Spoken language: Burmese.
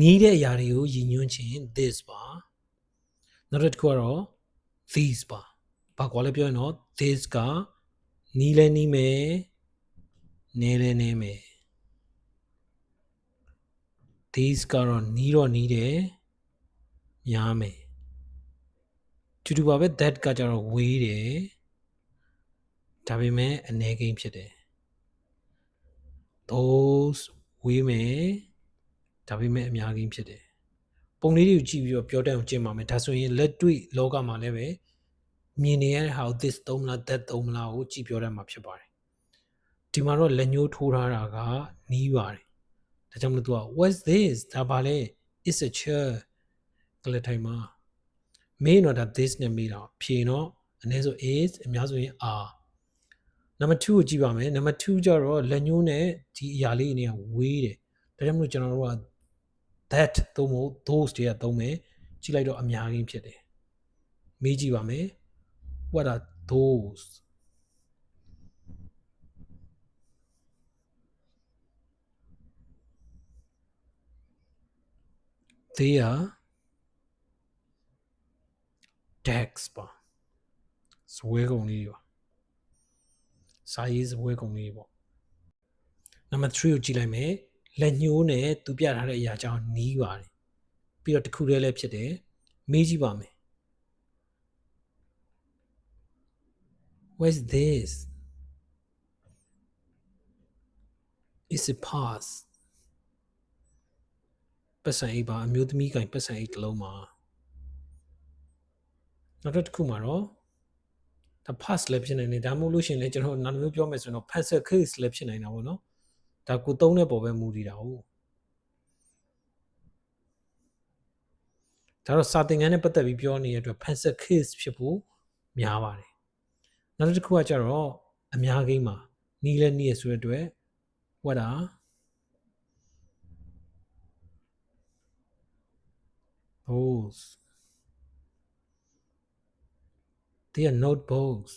နီးတဲ့အရာတွေကိုရည်ညွှန်းခြင်း this ပါနောက်တစ်ခုကတော့ these ပါဘာကွာလဲပြောရင်တော့ this ကနီးလဲနီးမယ်နဲလဲနဲမယ် these ကတော့နီးတော့နီးတယ်များမယ်တူတူပါပဲ that ကကြတော့ဝေးတယ်ဒါပေမဲ့အနေကိန်းဖြစ်တယ် those ဝေးမယ် ဒါပေမဲ့အများကြီးဖြစ်တယ်ပုံလေးတွေကိုကြည့်ပြီးတော့ပြောတတ်အောင်ကျင့်ပါမယ်ဒါဆိုရင်လက်တွေ့လောကမှာလည်းပဲမြင်နေရတဲ့ဟာကို this သုံးမလား that သုံးမလားကိုကြည့်ပြောတတ်မှာဖြစ်ပါတယ်ဒီမှာတော့လက်ညှိုးထိုးထားတာကနီးပါတယ်ဒါကြောင့်မလို့သူက what's this ဒါပါလဲ it's a chair ကလေးထိုင်မှာမေးတော့ဒါ this နဲ့မေးတာဖြေတော့အနည်းဆုံး is အများဆုံးရင် are နံပါတ်2ကိုကြည့်ပါမယ်နံပါတ်2ကျတော့လက်ညှိုးနဲ့ဒီအရာလေးတွေကဝေးတယ်ဒါကြောင့်မလို့ကျွန်တော်တို့က that သုံးဖို့ those တွေကသုံးမယ်ကြည့်လိုက်တော့အများကြီးဖြစ်တယ်မေးကြည့်ပါမယ် what are those they are decks ပါစဝဲကုန်လေးတွေပါစာရေးစဝဲကုန်လေးတွေပေါ့နံပါတ်3ကိုကြည့်လိုက်မယ် လက်ညှိုးနဲ့သူပြထားတဲ့အရာကြောင့်နီးပါတယ်ပြီးတော့တစ်ခုတည်းလည်းဖြစ်တယ်မေးကြည့်ပါမယ် What's this? Is it pass? ပတ်စံအိတ်ပါအမျိုးသမီးကင်ပတ်စံအိတ်တစ်လုံးမှာနောက်တစ်ခုမှာတော့ဒါ pass လည်းဖြစ်နိုင်တယ်ဒါမှမဟုတ်လို့ရှရင်လည်းကျွန်တော်နောက်တစ်မျိုးပြောမယ်ဆိုရင်တော့ pencil case လည်းဖြစ်နိုင်တာပေါ့နော် ဒါကိုသုံးတဲ့ပေါ်ပဲမူတည်တာဟုတ်ဒါတော့စာသင်ခန်းနဲ့ပတ်သက်ပြီးပြောနေတဲ့အတွက် pencil case ဖြစ်ဖို့များပါတယ်နောက်တစ်ခုကကြတော့အများကြီးမှာနီးလဲနီးရဆိုတဲ့အတွက် what are those they are notebooks